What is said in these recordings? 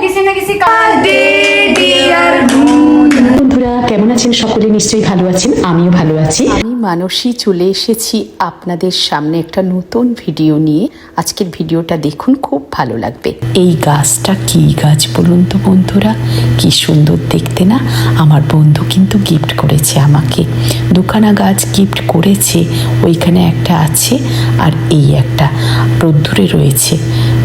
কিসি না কিসি কেমন আছেন? সকলে নিশ্চয়ই ভালো আছেন। আমিও ভালো আছি। আমি মানসী চলে এসেছি আপনাদের সামনে একটা নতুন ভিডিও নিয়ে। আজকের ভিডিওটা দেখুন খুব ভালো লাগবে। এই গাছটা কি গাছ বলুন তো বন্ধুরা? কি সুন্দর দেখতে না? আমার বন্ধু কিন্তু গিফট করেছে আমাকে। দুখানা গাছ গিফট করেছে। ওইখানে একটা আছে আর এই একটা। রোদ্দুরে রয়েছে।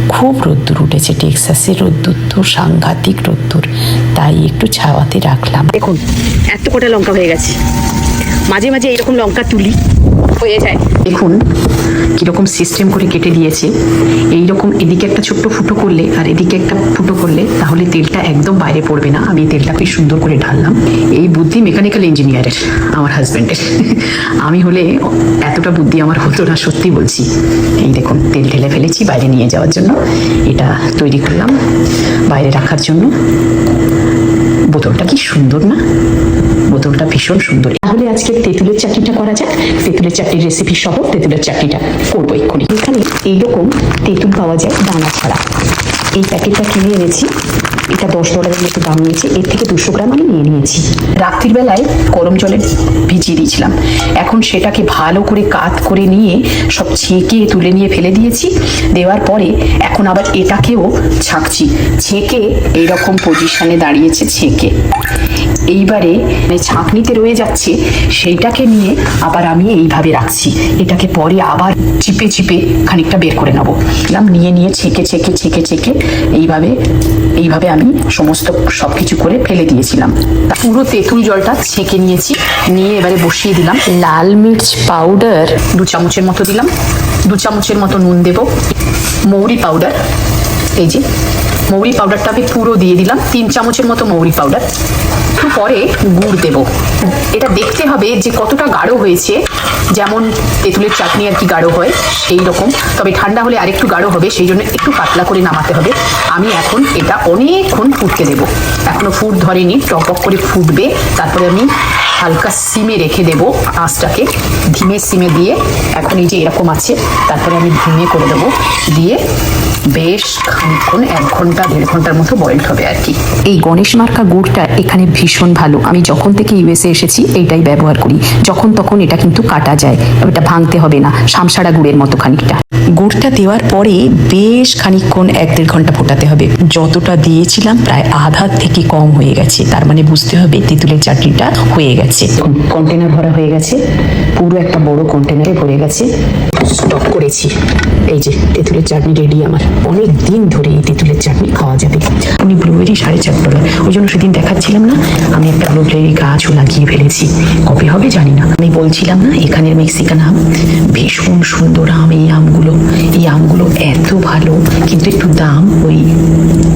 খুব রোদ্দুর উঠেছে, টেক্সাসের রোদ্দুর তো, সাংঘাতিক রোদ্দুর। তাই একটু ছাওয়াতে রাখলাম। দেখুন, এত কটা লঙ্কা হয়ে গেছে। মাঝে মাঝে এরকম লঙ্কা তুলি। হয়ে যায়। দেখুন, কীরকম সিস্টেম করে কেটে দিয়েছে। এই রকম এদিকে একটা ছোট্ট ফুটো করলে আর এদিকে একটা ফুটো করলে তাহলে তেলটা একদম বাইরে পড়বে না। আমি তেলটা সুন্দর করে ঢাললাম। এই বুদ্ধি মেকানিক্যাল ইঞ্জিনিয়ারের আমার হাজব্যান্ডের আমি হলে এতটা বুদ্ধি আমার হতো না, সত্যি বলছি। এই দেখুন, তেল ঢেলে ফেলেছি বাইরে নিয়ে যাওয়ার জন্য। এটা তৈরি করলাম বাইরে রাখার জন্য। বোতলটা কি সুন্দর না? বোতলটা ভীষণ সুন্দর। আজকে তেঁতুলের চাটনিটা করা যাক। তেঁতুলের চাটনির রেসিপি সহ তেঁতুলের চাটনিটা করব এক্ষুনি। এখানে এইরকম তেঁতুল পাওয়া যায় দানা ছাড়া। এই প্যাকেটটা কিনে এনেছি। এটা দশ ডলারের মতো দাম নিয়েছে। এর থেকে দুশো গ্রাম আমি নিয়ে নিয়েছি। রাত্রির বেলায় গরম জলে ভিজিয়ে দিয়েছিলাম। এখন সেটাকে ভালো করে কাত করে নিয়ে সব ছেঁকে তুলে নিয়ে ফেলে দিয়েছি। দেওয়ার পরে এখন আবার এটাকেও ছাঁকছি। ছেঁকে এইরকম পজিশনে দাঁড়িয়েছে, ছেঁকে। এইবারে মানে ছাঁকনিতে রয়ে যাচ্ছে সেইটাকে নিয়ে আবার আমি এইভাবে রাখছি। এটাকে পরে আবার চিপে চিপে খানিকটা বের করে নেব। দিলাম নিয়ে নিয়ে ছেঁকে ছেঁকে ছেঁকে ছেঁকে এইভাবে এইভাবে আমি সমস্ত সব কিছু করে ফেলে দিয়েছিলাম। পুরো তেঁতুল জলটা ছেঁকে নিয়েছি নিয়ে এবারে বসিয়ে দিলাম। লাল মির্চ পাউডার। দু চামচের মতো দিলাম। দু চামচের মতো নুন দেব। মৌরি পাউডার। এই যে মৌরি পাউডারটা আমি পুরো দিয়ে দিলাম। তিন চামচের মতো মৌরি পাউডার। একটু পরে গুড় দেব। এটা দেখতে হবে যে কতটা গাঢ় হয়েছে। যেমন তেঁতুলের চাটনি আর কি গাঢ় হয়, সেই রকম। তবে ঠান্ডা হলে আরেকটু গাঢ় হবে, সেই জন্য একটু পাতলা করে নামাতে হবে। আমি এখন এটা অনেকক্ষণ ফুটতে দেব। এখনও ফুট ধরেনি টক করে ফুটবে। তারপরে আমি হালকা সিমে রেখে দেব আঁচটাকে। ধিমে সিমে দিয়ে এখন এই যে এরকম আছে, তারপরে আমি ধিমে করে দেবো। দিয়ে বেশ খানিকক্ষণ, এক ঘণ্টা, দেড় ঘণ্টার মতো বয়েল হবে আর কি। এই গণেশ মার্কা গুড়টা এখানে ভীষণ ভালো। আমি যখন থেকে ইউএসএ এসেছি, এইটাই ব্যবহার করি। যখন তখন এটা কিন্তু কাটা যায়, এটা ভাঙতে হবে না। শামসাড়া গুড়ের মতো খানিকটা। গুড়টা দেওয়ার পরে বেশ খানিকক্ষণ এক দেড় ঘণ্টা ফোটাতে হবে। যতটা দিয়েছিলাম প্রায় আধা থেকে কম হয়ে গেছে। তার মানে বুঝতে হবে তেঁতুলের চাটনিটা হয়ে গেছে। কন্টেনার ভরা হয়ে গেছে। পুরো একটা বড় কন্টেনারে ভরে গেছে। স্টক করেছি। এই যে তেঁতুলের চাটনি রেডি আমার। অনেক দিন ধরে এই তেঁতুলের চাটনি খাওয়া যাবে। উনি ব্লুবেরি সাড়ে চার ডলার ওই জন্য সেদিন দেখাচ্ছিলাম না আমি একটা ব্লুবেরি গাছও লাগিয়ে ফেলেছি। কবে হবে জানি না। আমি বলছিলাম না এখানের মেক্সিকান আম ভীষণ সুন্দর আম এই আমগুলো। এই আমগুলো এত ভালো, কিন্তু একটু দাম ওই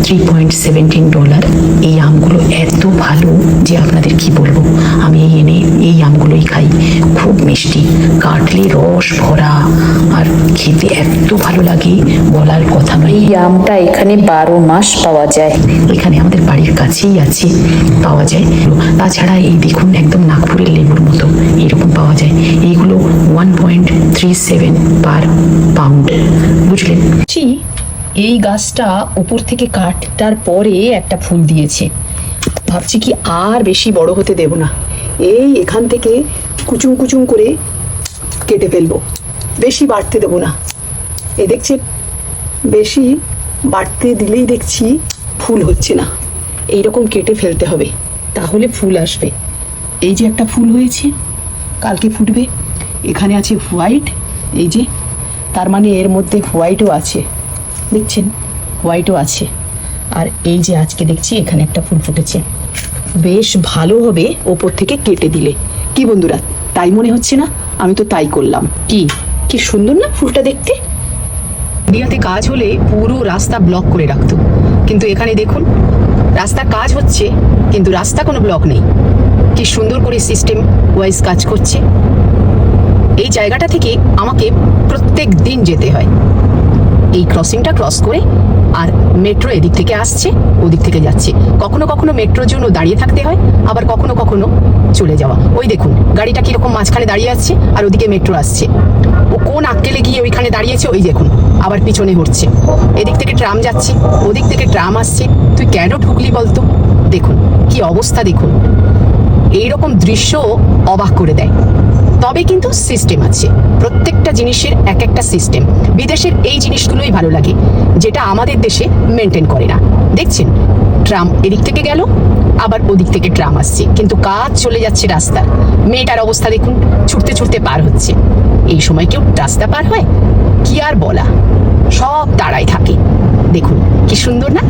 থ্রি পয়েন্ট সেভেন্টিন ডলার এই আমগুলো এত ভালো যে আপনাদের কি বলব? আমি এনে এই আমগুলোই খাই। খুব কাটলে রস ভরা। আর খেতে এত ভালো লাগে বলার কথা নয়। এই আমটা এখানে বারো মাস পাওয়া যায়। এখানে আমাদের বাড়ির কাছেই আছে পাওয়া যায়। তাছাড়া এই দেখুন একদম নাগপুরের লেবুর মতো এরকম পাওয়া যায়। এইগুলো one point three seven per pound বুঝলেন এই গাছটা উপর থেকে কাটার পরে একটা ফুল দিয়েছে। ভাবছি কি আর বেশি বড় হতে দেব না। এই এখান থেকে কুচুম কুচুম করে কেটে ফেলব। বেশি বাড়তে দেবো না। এ দেখছে, বেশি বাড়তে দিলেই দেখছি ফুল হচ্ছে না। এই রকম কেটে ফেলতে হবে, তাহলে ফুল আসবে। এই যে একটা ফুল হয়েছে, কালকে ফুটবে। এখানে আছে হোয়াইট, এই যে, তার মানে এর মধ্যে হোয়াইটও আছে। দেখছেন? হোয়াইটও আছে। আর এই যে আজকে দেখছি, এখানে একটা ফুল ফুটেছে। বেশ ভালো হবে ওপর থেকে কেটে দিলে। কি বন্ধুরা? তাই মনে হচ্ছে না? আমি তো তাই করলাম। কি? কি সুন্দর না ফুলটা দেখতে? ইন্ডিয়াতে কাজ হলে পুরো রাস্তা ব্লক করে রাখতো। কিন্তু এখানে দেখুন রাস্তা কাজ হচ্ছে, কিন্তু রাস্তা কোনো ব্লক নেই। কি সুন্দর করে সিস্টেম ওয়াইজ কাজ করছে। এই জায়গাটা থেকে আমাকে প্রত্যেক দিন যেতে হয়। এই ক্রসিংটা ক্রস করে আর মেট্রো এদিক থেকে আসছে, ওদিক থেকে যাচ্ছে। কখনো কখনো মেট্রোর জন্য দাঁড়িয়ে থাকতে হয়, আবার কখনো কখনো চলে যাওয়া। ওই দেখুন, গাড়িটা কীরকম মাঝখানে দাঁড়িয়ে আছে আর ওদিকে মেট্রো আসছে। ও কোন আক্কেলে গিয়ে ওইখানে দাঁড়িয়েছে, ওই দেখুন, আবার পিছনে ঘুরছে। এদিক থেকে ট্রাম যাচ্ছে, ওদিক থেকে ট্রাম আসছে। তুই কেন ঢুকলি বলতো? দেখুন, কি অবস্থা দেখুন। এইরকম দৃশ্য অবাক করে দেয়। তবে কিন্তু সিস্টেম আছে। প্রত্যেকটা জিনিসের এক একটা সিস্টেম বিদেশের এই জিনিসগুলোই ভালো লাগে, যেটা আমাদের দেশে মেনটেন করে না। দেখছেন ট্রাম এদিক থেকে গেল, আবার ওদিক থেকে ট্রাম আসছে। কিন্তু কাজ চলে যাচ্ছে রাস্তার। মেয়েটার অবস্থা দেখুন, ছুটতে ছুটতে পার হচ্ছে। এই সময় কেউ রাস্তা পার হয়? কি আর বলা? সব দাঁড়ায় থাকে। দেখুন, কি সুন্দর না?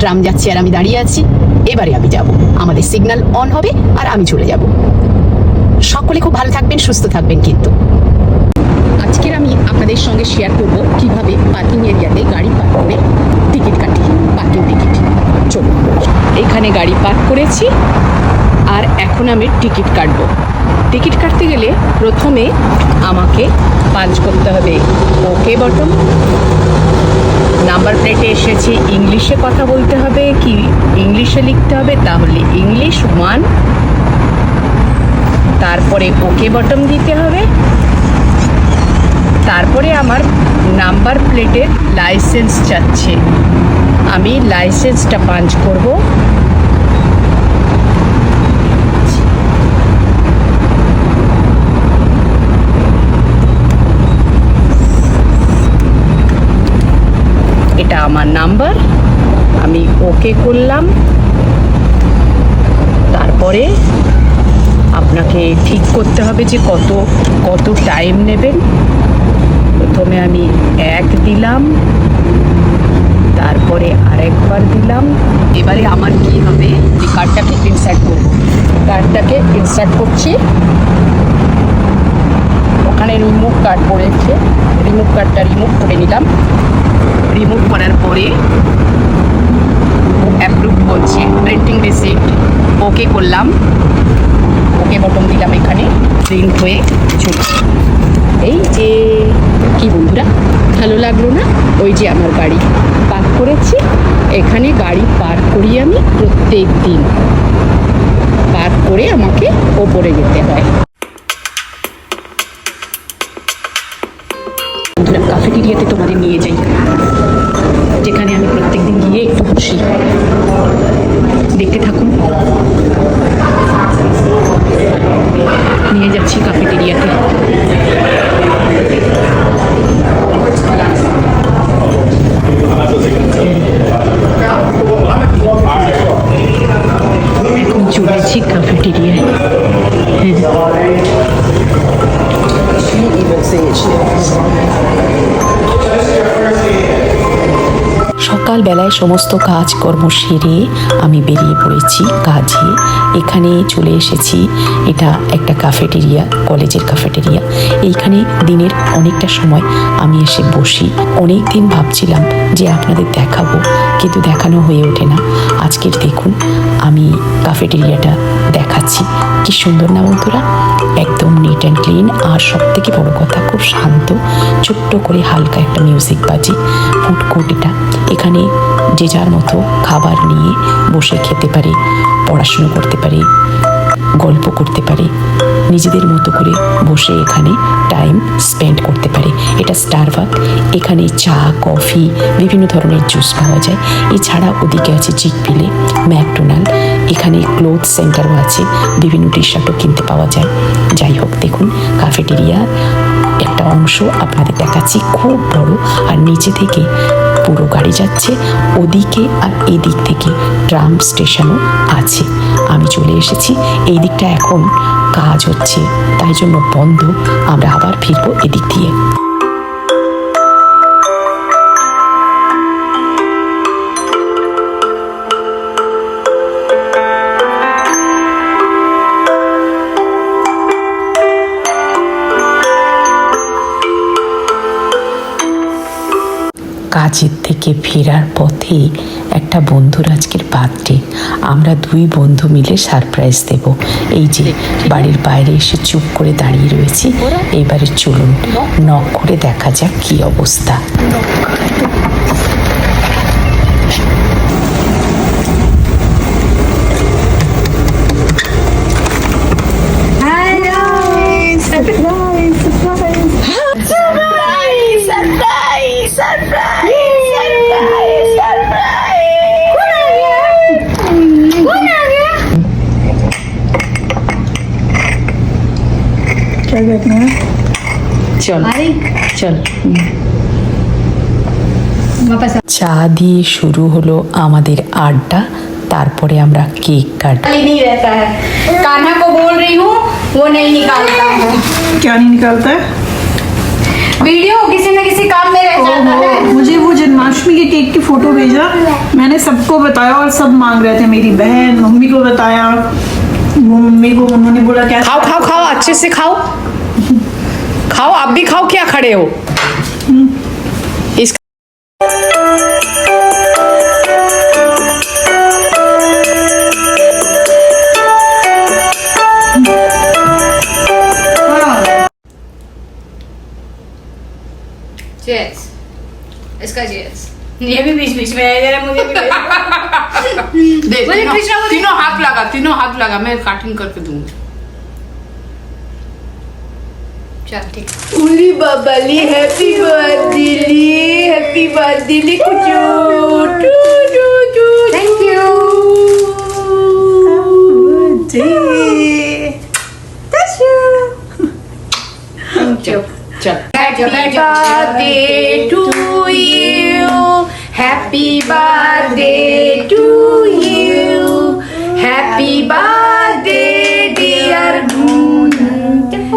ট্রাম যাচ্ছে আর আমি দাঁড়িয়ে আছি। এবারে আমি যাব। আমাদের সিগন্যাল অন হবে আর আমি চলে যাব। সকলে খুব ভালো থাকবেন, সুস্থ থাকবেন কিন্তু। আজকের আমি আপনাদের সঙ্গে শেয়ার করব কীভাবে পার্কিং এরিয়াতে গাড়ি পার্ক করে টিকিট কাটি পার্কিং টিকিট চলুন। এখানে গাড়ি পার্ক করেছি, আর এখন আমি টিকিট কাটবো। টিকিট কাটতে গেলে প্রথমে আমাকে পাঞ্চ করতে হবে ওকে বটম নাম্বার প্লেটে এসেছি ইংলিশে কথা বলতে হবে, কি ইংলিশে লিখতে হবে, তাহলে ইংলিশ ওয়ান তারপরে ওকে বটম দিতে হবে। তারপরে আমার নাম্বার প্লেটের লাইসেন্স চাচ্ছে আমি লাইসেন্সটা পাঞ্চ করব। এটা আমার নাম্বার আমি ওকে করলাম। তারপরে আপনাকে ঠিক করতে হবে যে কত কত টাইম নেবেন। প্রথমে আমি এক দিলাম, তারপরে আরেকবার দিলাম। এবারে আমার কি হবে? এই কার্ডটাকে ইনসার্ট করব। কার্ডটাকে ইনসার্ট করছি। ওখানে রিমুভ কার্ড পড়েছে। রিমুভ কার্ডটা রিমুভ করে নিলাম। রিমুভ করার পরে অ্যাপ্রুভ বলছে প্রিন্টিং রিসিপ্ট ওকে করলাম। বটন দিলাম এখানে প্রিন্ট হয়ে চলে এই যে, কি বন্ধুরা, ভালো লাগল না? ওই যে আমার গাড়ি পার্ক করেছি, এখানে গাড়ি পার্ক করি আমি প্রত্যেক দিন। পার্ক করে আমাকে ওপরে যেতে হয়। বন্ধুরা কাফেটেরিয়াতে তোমাদের নিয়ে যাই। যেখানে আমি প্রত্যেকদিন গিয়ে একটু বসি। দেখতে থাকুন নিয়ে সমস্ত কাজকর্ম সেরে আমি বেরিয়ে পড়েছি কাজে। এখানে চলে এসেছি। এটা একটা কাফেটেরিয়া কলেজের কাফেটেরিয়া এইখানে দিনের অনেকটা সময় আমি এসে বসি। অনেক দিন ভাবছিলাম যে আপনাদের দেখাবো, কিন্তু দেখানো হয়ে ওঠে না। আজকের দেখুন, আমি কাফেটেরিয়াটা দেখাচ্ছি। কি সুন্দর না বন্ধুরা? একদম নিট অ্যান্ড ক্লিন আর সব থেকে বড় কথা, খুব শান্ত, ছোট্ট করে হালকা একটা মিউজিক বাজে ফুড কোর্ট এটা। এখানে যে যার মতো খাবার নিয়ে বসে খেতে পারে, পড়াশুনো করতে পারে গল্প করতে পারে। নিজেদের মতো করে বসে এখানে টাইম স্পেন্ড করতে পারে। এটা স্টারবাক এখানে চা কফি বিভিন্ন ধরনের জুস পাওয়া যায়। এছাড়া ওদিকে আছে চিকপিলে ম্যাকডোনাল্ড এখানে ক্লোথ সেন্টারও আছে। বিভিন্ন টি শার্টও কিনতে পাওয়া যায়। যাই হোক, দেখুন কাফেটেরিয়ার একটা অংশ আপনাদের দেখাচ্ছি। খুব বড় আর নিচে থেকে পুরো গাড়ি যাচ্ছে ওদিকে আর এদিক থেকে ট্রাম স্টেশনও আছে। আমি চলে এসেছি। এই দিকটা এখন কাজ হচ্ছে, তাই জন্য বন্ধ। আমরা আবার ফিরবো এদিক দিয়ে। কাজের থেকে ফেরার পথে একটা বন্ধুর আজকের বার্থডে। আমরা দুই বন্ধু মিলে সারপ্রাইজ দেব। এই যে বাড়ির বাইরে এসে চুপ করে দাঁড়িয়ে রয়েছি। এবারে চলুন নখ করে দেখা যাক কি অবস্থা। ट्राई करते हैं চল চল वापस চা দিয়ে শুরু হলো আমাদের আড্ডা তারপরে আমরা কেক কাটবো खाली नहीं रहता है कान्हा को बोल रही हूँ वो नहीं निकालता है क्या नहीं निकालता है वीडियो किसी न किसी काम में रह जाता है ओहो, मुझे वो जन्माष्टमी के केक की फोटो भेजा मैंने सबको बताया और सब मांग रहे थे मेरी बहन मम्मी को बताया वो मम्मी को उन्होंने बोला क्या खाओ खाओ खाओ अच्छे से खाओ। खाओ आप भी खाओ क्या खड़े हो? इस इसका चीयर्स ये भी बीच बीच में है जरा मुझे भी दे बोले तीनों, कृष्णा तीनों हाथ लगा तीनों हाथ लगा मैं काटिंग करके दूँगी। चल ठीक। उली Babli happy birthday happy birthday कुचू टू टू टू थैंक यू চল Happy birthday. To you. Happy birthday to you. Happy birthday, dear Moon.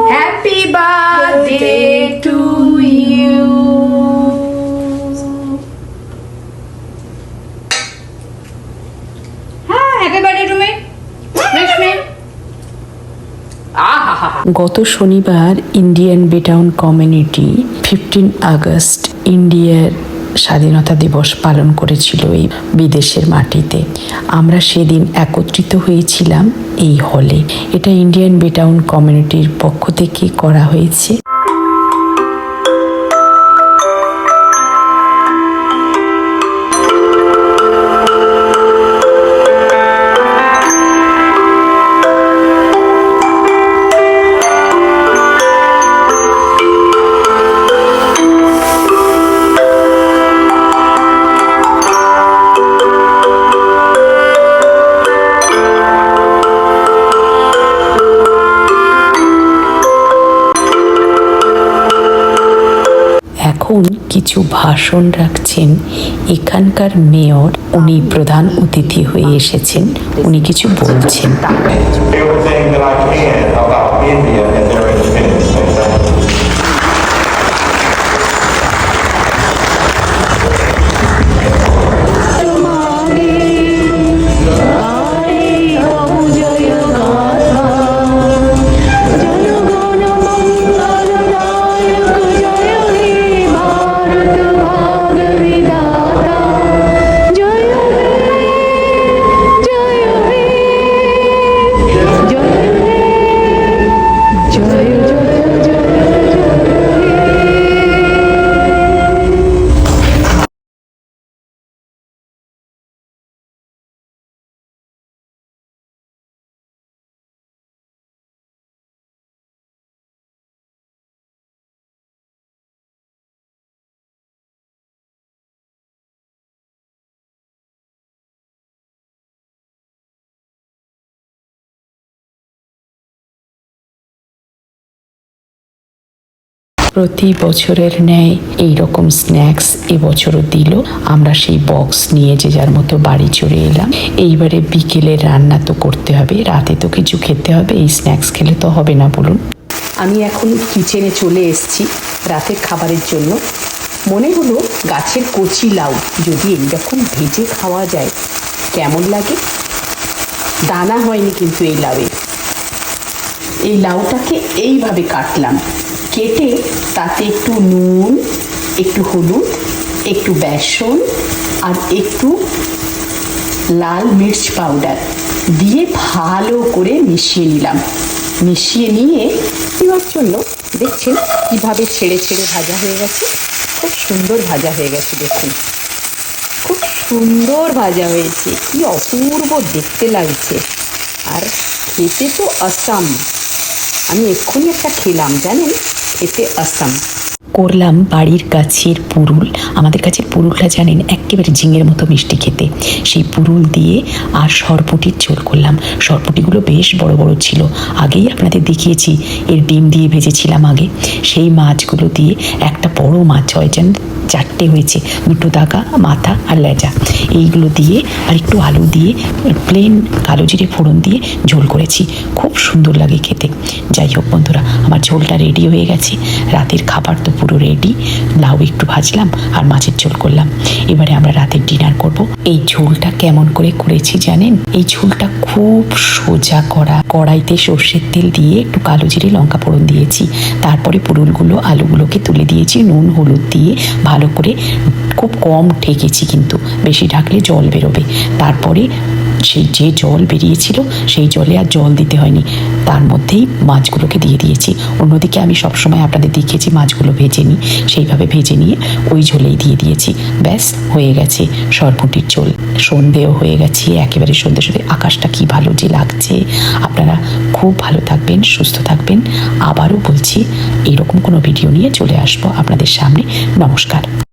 Happy birthday to you. Ah, happy birthday to me. Wish me. গত শনিবার Indian Baytown community fifteen August ইন্ডিয়ার স্বাধীনতা দিবস পালন করেছিল এই বিদেশের মাটিতে। আমরা সেদিন একত্রিত হয়েছিলাম এই হলে। এটা ইন্ডিয়ান বেটাউন কমিউনিটির পক্ষ থেকে করা হয়েছে। এখন কিছু ভাষণ রাখছেন। এখানকার মেয়র উনি প্রধান অতিথি হয়ে এসেছেন। উনি কিছু বলছেন। প্রতি বছরের ন্যায় এই রকম স্ন্যাক্স এবছরও দিল। আমরা সেই বক্স নিয়ে যে যার মতো বাড়ি চলে এলাম। এইবারে বিকেলে রান্না তো করতে হবে, রাতে তো কিছু খেতে হবে, এই স্ন্যাক্স খেলে তো হবে না বলুন। আমি এখন কিচেনে চলে এসেছি রাতের খাবারের জন্য। মনে হলো গাছের কচি লাউ যদি এইরকম ভেজে খাওয়া যায়, কেমন লাগে? দানা হয়নি কিন্তু এই লাউয়ে। এই লাউটাকে এইভাবে কাটলাম। কেটে তাতে একটু নুন, একটু হলুদ, একটু বেসন আর একটু লাল মির্চ পাউডার দিয়ে ভালো করে মিশিয়ে নিলাম। মিশিয়ে নিয়ে দেওয়ার জন্য দেখছেন কীভাবে ছেড়ে ছেড়ে ভাজা হয়ে গেছে। খুব সুন্দর ভাজা হয়ে গেছে দেখুন। খুব সুন্দর ভাজা হয়েছে। কি অপূর্ব দেখতে লাগছে। আর খেতে তো আসাম। আমি এক্ষুনি একটা খেলাম, জানেন? খেতে আসাম। করলাম বাড়ির কাছের পুরুল। আমাদের কাছে পুরুলটা জানেন, একেবারে ঝিঙের মতো মিষ্টি খেতে। সেই পুরুল দিয়ে আর সরপুটির ঝোল করলাম। সরপুটিগুলো বেশ বড় বড় ছিল। আগেই আপনাদের দেখিয়েছি, এর ডিম দিয়ে ভেজেছিলাম আগে। সেই মাছগুলো দিয়ে একটা বড় মাছ হয় যেন চারটে হয়েছে, দুটো দাগা, মাথা আর লেজা। এইগুলো দিয়ে আর একটু আলু দিয়ে প্লেন কালো জিরে ফোড়ন দিয়ে ঝোল করেছি। খুব সুন্দর লাগে খেতে। যাই হোক বন্ধুরা, আমার ঝোলটা রেডি হয়ে গেছে। রাতের খাবার তো পুরো রেডি লাউ একটু ভাজলাম আর মাছের ঝোল করলাম। এবারে আমরা রাতের ডিনার করব। এই ঝোলটা কেমন করে করেছি জানেন? এই ঝোলটা খুব সোজা করা। কড়াইতে সর্ষের তেল দিয়ে একটু কালো জিরে, লঙ্কা ফোড়ন দিয়েছি। তারপরে পুরুলগুলো, আলুগুলোকে তুলে দিয়েছি, নুন, হলুদ দিয়ে ভালো করে খুব কম ঠেকেছি কিন্তু। বেশি ঢাকলে জল বেরোবে। তারপরে সেই যে জল বেরিয়েছিল, সেই জলে আর জল দিতে হয়নি। তার মধ্যেই মাছগুলোকে দিয়ে দিয়েছি। অন্যদিকে আমি সবসময় আপনাদের দেখিয়েছি, মাছগুলো ভেজে নিই সেইভাবে ভেজে নিয়ে ওই ঝোলেই দিয়ে দিয়েছি। ব্যাস, হয়ে গেছে সরপুটির ঝোল। সন্ধেও হয়ে গেছে, একেবারে সন্ধে সন্ধে। আকাশটা কি ভালো যে লাগছে। আপনারা খুব ভালো থাকবেন, সুস্থ থাকবেন। আবারও বলছি, এরকম কোনো ভিডিও নিয়ে চলে আসব আপনাদের সামনে। নমস্কার।